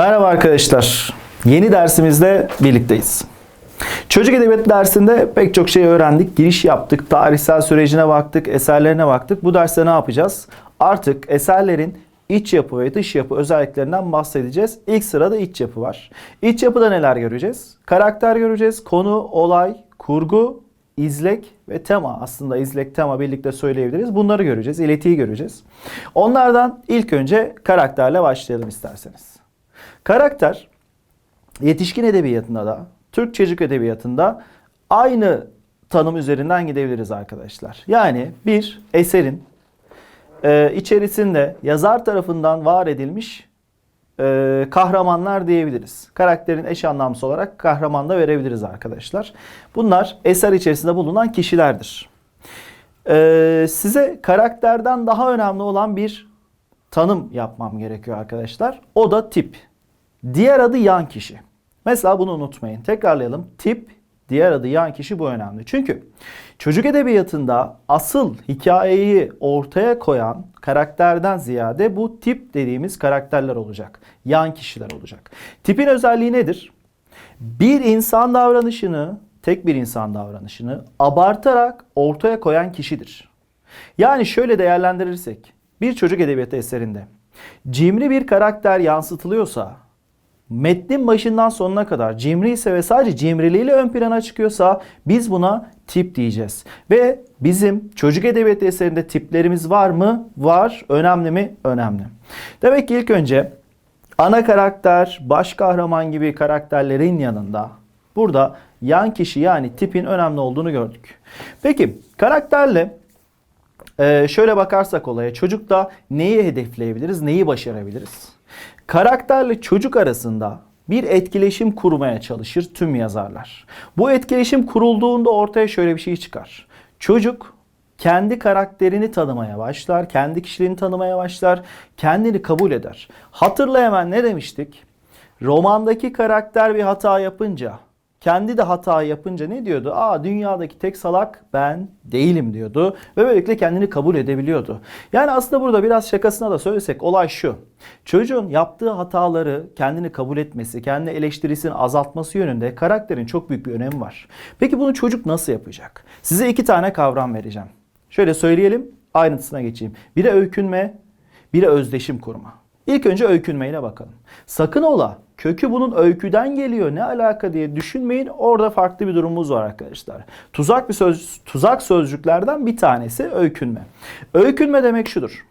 Merhaba arkadaşlar. Yeni dersimizde birlikteyiz. Çocuk edebiyatı dersinde pek çok şey öğrendik. Giriş yaptık, tarihsel sürecine baktık, eserlerine baktık. Bu derste ne yapacağız? Artık eserlerin iç yapı ve dış yapı özelliklerinden bahsedeceğiz. İlk sırada iç yapı var. İç yapıda neler göreceğiz? Karakter göreceğiz, konu, olay, kurgu, izlek ve tema. Aslında izlek, tema birlikte söyleyebiliriz. Bunları göreceğiz, iletiyi göreceğiz. Onlardan ilk önce karakterle başlayalım isterseniz. Karakter yetişkin edebiyatında da Türk çocuk edebiyatında aynı tanım üzerinden gidebiliriz arkadaşlar. Yani bir eserin e, içerisinde yazar tarafından var edilmiş e, kahramanlar diyebiliriz. Karakterin eş anlamlısı olarak kahraman da verebiliriz arkadaşlar. Bunlar eser içerisinde bulunan kişilerdir. E, size karakterden daha önemli olan bir tanım yapmam gerekiyor arkadaşlar. O da tip. Diğer adı yan kişi. Mesela bunu unutmayın. Tekrarlayalım. Tip, diğer adı yan kişi bu önemli. Çünkü çocuk edebiyatında asıl hikayeyi ortaya koyan karakterden ziyade bu tip dediğimiz karakterler olacak. Yan kişiler olacak. Tipin özelliği nedir? Bir insan davranışını, tek bir insan davranışını abartarak ortaya koyan kişidir. Yani şöyle değerlendirirsek bir çocuk edebiyatı eserinde cimri bir karakter yansıtılıyorsa metnin başından sonuna kadar cimri ise ve sadece cimriliğiyle ön plana çıkıyorsa biz buna tip diyeceğiz. Ve bizim çocuk edebiyatı eserinde tiplerimiz var mı? Var. Önemli mi? Önemli. Demek ki ilk önce ana karakter, baş kahraman gibi karakterlerin yanında burada yan kişi yani tipin önemli olduğunu gördük. Peki karakterle şöyle bakarsak olaya çocukta neyi hedefleyebiliriz, neyi başarabiliriz? Karakterle çocuk arasında bir etkileşim kurmaya çalışır tüm yazarlar. Bu etkileşim kurulduğunda ortaya şöyle bir şey çıkar. Çocuk kendi karakterini tanımaya başlar, kendi kişiliğini tanımaya başlar, kendini kabul eder. Hatırla hemen ne demiştik? Romandaki karakter bir hata yapınca kendi de hata yapınca ne diyordu? Aa dünyadaki tek salak ben değilim diyordu. Ve böylelikle kendini kabul edebiliyordu. Yani aslında burada biraz şakasına da söylesek olay şu. Çocuğun yaptığı hataları kendini kabul etmesi, kendi eleştirisini azaltması yönünde karakterin çok büyük bir önemi var. Peki bunu çocuk nasıl yapacak? Size iki tane kavram vereceğim. Şöyle söyleyelim, ayrıntısına geçeyim. Biri öykünme, biri özdeşim kurma. İlk önce öykünmeyle bakalım. Sakın ola kökü bunun öyküden geliyor ne alaka diye düşünmeyin. Orada farklı bir durumumuz var arkadaşlar. Tuzak bir söz tuzak sözcüklerden bir tanesi öykünme. Öykünme demek şudur.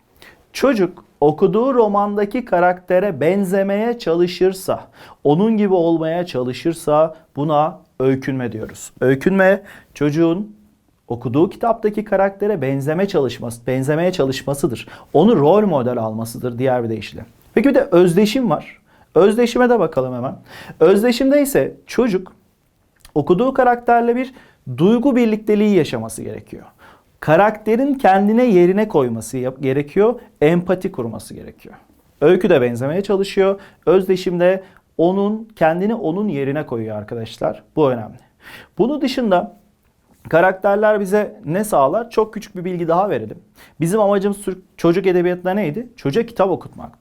Çocuk okuduğu romandaki karaktere benzemeye çalışırsa, onun gibi olmaya çalışırsa buna öykünme diyoruz. Öykünme çocuğun okuduğu kitaptaki karaktere benzeme çalışması, benzemeye çalışmasıdır. Onu rol model almasıdır diğer bir deyişle. Peki bir de özdeşim var. Özdeşime de bakalım hemen. Özdeşimde ise çocuk okuduğu karakterle bir duygu birlikteliği yaşaması gerekiyor. Karakterin kendine yerine koyması gerekiyor. Empati kurması gerekiyor. Öykü de benzemeye çalışıyor. Özdeşimde onun kendini onun yerine koyuyor arkadaşlar. Bu önemli. Bunu dışında Karakterler bize ne sağlar? Çok küçük bir bilgi daha verelim. Bizim amacımız çocuk edebiyatında neydi? Çocuğa kitap okutmaktı.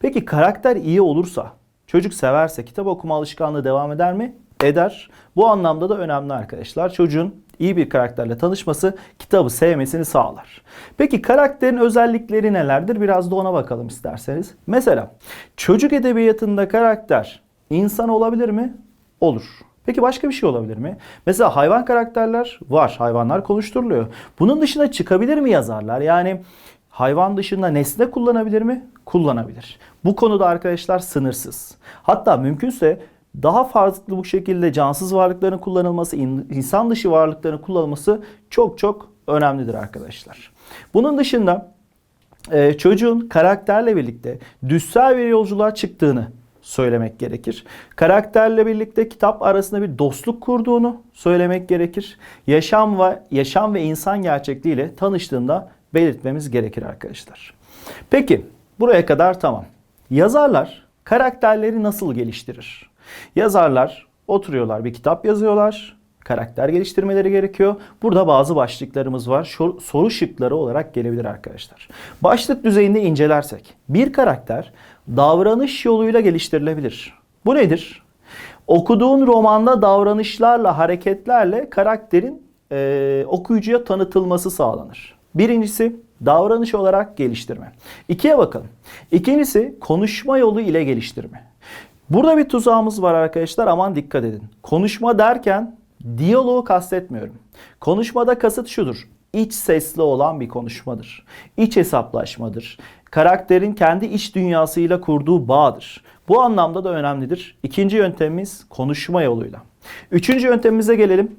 Peki karakter iyi olursa, çocuk severse kitap okuma alışkanlığı devam eder mi? Eder. Bu anlamda da önemli arkadaşlar. Çocuğun iyi bir karakterle tanışması kitabı sevmesini sağlar. Peki karakterin özellikleri nelerdir? Biraz da ona bakalım isterseniz. Mesela çocuk edebiyatında karakter insan olabilir mi? Olur. Peki başka bir şey olabilir mi? Mesela hayvan karakterler var. Hayvanlar konuşturuluyor. Bunun dışına çıkabilir mi yazarlar? Yani hayvan dışında nesne kullanabilir mi? Kullanabilir. Bu konuda arkadaşlar sınırsız. Hatta mümkünse daha farklı bu şekilde cansız varlıkların kullanılması, insan dışı varlıkların kullanılması çok çok önemlidir arkadaşlar. Bunun dışında e, çocuğun karakterle birlikte düşsel bir yolculuğa çıktığını söylemek gerekir. Karakterle birlikte kitap arasında bir dostluk kurduğunu söylemek gerekir. Yaşam ve yaşam ve insan gerçekliğiyle tanıştığında belirtmemiz gerekir arkadaşlar. Peki buraya kadar tamam. Yazarlar karakterleri nasıl geliştirir? Yazarlar oturuyorlar bir kitap yazıyorlar. Karakter geliştirmeleri gerekiyor. Burada bazı başlıklarımız var. Soru şıkları olarak gelebilir arkadaşlar. Başlık düzeyinde incelersek bir karakter davranış yoluyla geliştirilebilir. Bu nedir? Okuduğun romanda davranışlarla, hareketlerle karakterin e, okuyucuya tanıtılması sağlanır. Birincisi davranış olarak geliştirme. İkiye bakalım. İkincisi konuşma yolu ile geliştirme. Burada bir tuzağımız var arkadaşlar aman dikkat edin. Konuşma derken diyaloğu kastetmiyorum. Konuşmada kasıt şudur. İç sesli olan bir konuşmadır. İç hesaplaşmadır. Karakterin kendi iç dünyasıyla kurduğu bağdır. Bu anlamda da önemlidir. İkinci yöntemimiz konuşma yoluyla. Üçüncü yöntemimize gelelim.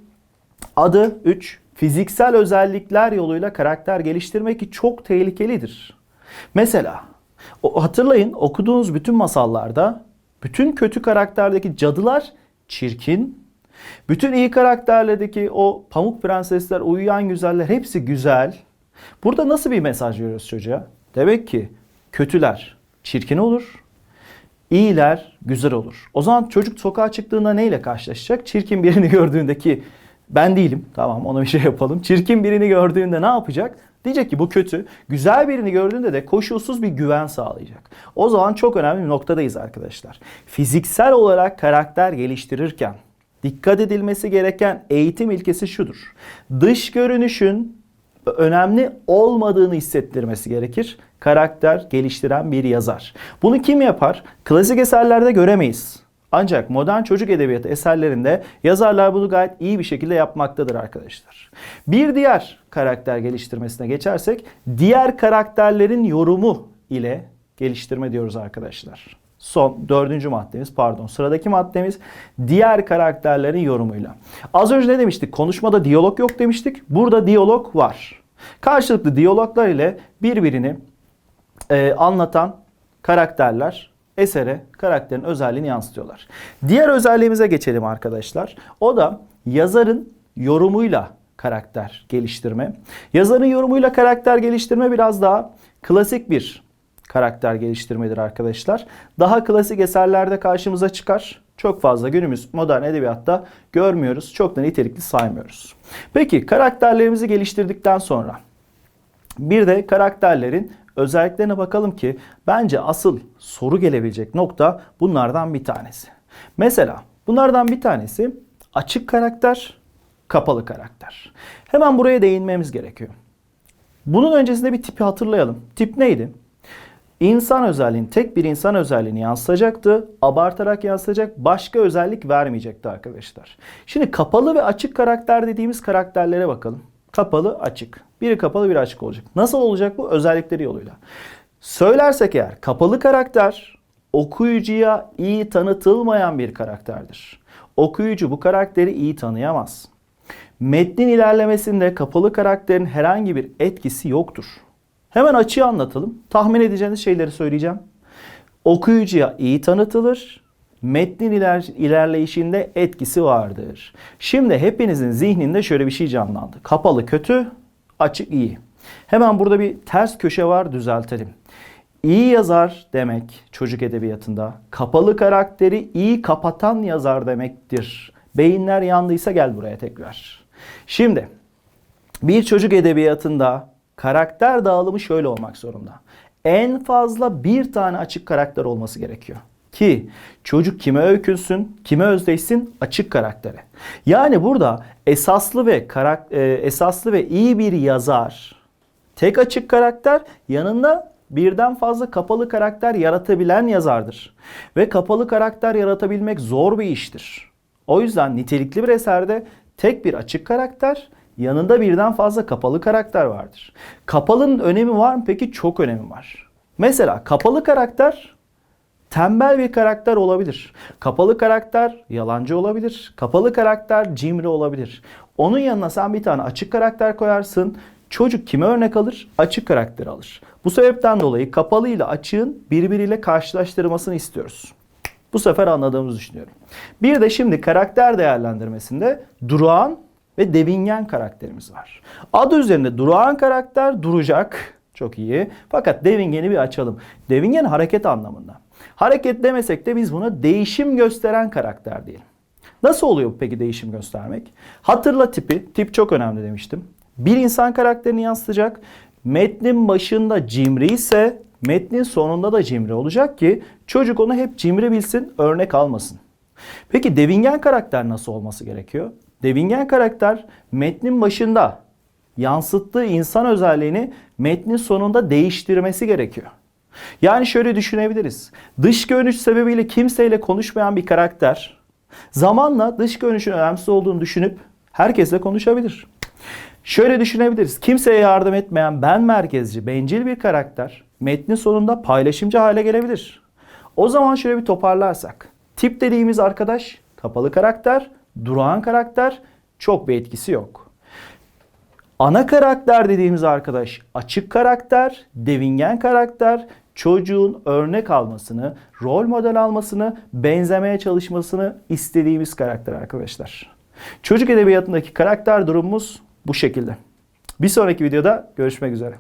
Adı 3. Fiziksel özellikler yoluyla karakter geliştirmek ki çok tehlikelidir. Mesela o- hatırlayın okuduğunuz bütün masallarda bütün kötü karakterdeki cadılar çirkin. Bütün iyi karakterlerdeki o pamuk prensesler, uyuyan güzeller hepsi güzel. Burada nasıl bir mesaj veriyoruz çocuğa? Demek ki kötüler çirkin olur, iyiler güzel olur. O zaman çocuk sokağa çıktığında neyle karşılaşacak? Çirkin birini gördüğünde ki ben değilim. Tamam ona bir şey yapalım. Çirkin birini gördüğünde ne yapacak? Diyecek ki bu kötü. Güzel birini gördüğünde de koşulsuz bir güven sağlayacak. O zaman çok önemli bir noktadayız arkadaşlar. Fiziksel olarak karakter geliştirirken dikkat edilmesi gereken eğitim ilkesi şudur. Dış görünüşün önemli olmadığını hissettirmesi gerekir. Karakter geliştiren bir yazar. Bunu kim yapar? Klasik eserlerde göremeyiz. Ancak modern çocuk edebiyatı eserlerinde yazarlar bunu gayet iyi bir şekilde yapmaktadır arkadaşlar. Bir diğer karakter geliştirmesine geçersek diğer karakterlerin yorumu ile geliştirme diyoruz arkadaşlar. Son dördüncü maddemiz pardon sıradaki maddemiz diğer karakterlerin yorumuyla. Az önce ne demiştik? Konuşmada diyalog yok demiştik. Burada diyalog var. Karşılıklı diyaloglar ile birbirini e, anlatan karakterler esere karakterin özelliğini yansıtıyorlar. Diğer özelliğimize geçelim arkadaşlar. O da yazarın yorumuyla karakter geliştirme. Yazarın yorumuyla karakter geliştirme biraz daha klasik bir karakter geliştirmedir arkadaşlar. Daha klasik eserlerde karşımıza çıkar. Çok fazla günümüz modern edebiyatta görmüyoruz. Çok da nitelikli saymıyoruz. Peki karakterlerimizi geliştirdikten sonra bir de karakterlerin özelliklerine bakalım ki bence asıl soru gelebilecek nokta bunlardan bir tanesi. Mesela bunlardan bir tanesi açık karakter, kapalı karakter. Hemen buraya değinmemiz gerekiyor. Bunun öncesinde bir tipi hatırlayalım. Tip neydi? İnsan özelliğini, tek bir insan özelliğini yansıtacaktı. Abartarak yansıtacak, başka özellik vermeyecekti arkadaşlar. Şimdi kapalı ve açık karakter dediğimiz karakterlere bakalım. Kapalı, açık. Biri kapalı, biri açık olacak. Nasıl olacak bu? Özellikleri yoluyla. Söylersek eğer kapalı karakter okuyucuya iyi tanıtılmayan bir karakterdir. Okuyucu bu karakteri iyi tanıyamaz. Metnin ilerlemesinde kapalı karakterin herhangi bir etkisi yoktur. Hemen açığı anlatalım. Tahmin edeceğiniz şeyleri söyleyeceğim. Okuyucuya iyi tanıtılır. Metnin iler, ilerleyişinde etkisi vardır. Şimdi hepinizin zihninde şöyle bir şey canlandı. Kapalı kötü, açık iyi. Hemen burada bir ters köşe var düzeltelim. İyi yazar demek çocuk edebiyatında kapalı karakteri iyi kapatan yazar demektir. Beyinler yandıysa gel buraya tekrar. Şimdi bir çocuk edebiyatında karakter dağılımı şöyle olmak zorunda. En fazla bir tane açık karakter olması gerekiyor. Ki çocuk kime öykünsün, kime özdeşsin? Açık karaktere. Yani burada esaslı ve karak e, esaslı ve iyi bir yazar tek açık karakter yanında birden fazla kapalı karakter yaratabilen yazardır. Ve kapalı karakter yaratabilmek zor bir iştir. O yüzden nitelikli bir eserde tek bir açık karakter, yanında birden fazla kapalı karakter vardır. Kapalının önemi var mı? Peki çok önemi var. Mesela kapalı karakter tembel bir karakter olabilir. Kapalı karakter yalancı olabilir. Kapalı karakter cimri olabilir. Onun yanına sen bir tane açık karakter koyarsın. Çocuk kime örnek alır? Açık karakteri alır. Bu sebepten dolayı kapalı ile açığın birbiriyle karşılaştırmasını istiyoruz. Bu sefer anladığımızı düşünüyorum. Bir de şimdi karakter değerlendirmesinde durağan ve devingen karakterimiz var. Adı üzerinde durağan karakter duracak. Çok iyi. Fakat devingeni bir açalım. Devingen hareket anlamında. Hareket demesek de biz buna değişim gösteren karakter diyelim. Nasıl oluyor peki değişim göstermek? Hatırla tipi. Tip çok önemli demiştim. Bir insan karakterini yansıtacak. Metnin başında cimri ise metnin sonunda da cimri olacak ki çocuk onu hep cimri bilsin, örnek almasın. Peki devingen karakter nasıl olması gerekiyor? Devingen karakter metnin başında yansıttığı insan özelliğini metnin sonunda değiştirmesi gerekiyor. Yani şöyle düşünebiliriz. Dış görünüş sebebiyle kimseyle konuşmayan bir karakter zamanla dış görünüşün önemsiz olduğunu düşünüp herkesle konuşabilir. Şöyle düşünebiliriz. Kimseye yardım etmeyen ben merkezci, bencil bir karakter metnin sonunda paylaşımcı hale gelebilir. O zaman şöyle bir toparlarsak. Tip dediğimiz arkadaş kapalı karakter, durağan karakter çok bir etkisi yok. Ana karakter dediğimiz arkadaş açık karakter, devingen karakter, çocuğun örnek almasını, rol model almasını, benzemeye çalışmasını istediğimiz karakter arkadaşlar. Çocuk edebiyatındaki karakter durumumuz bu şekilde. Bir sonraki videoda görüşmek üzere.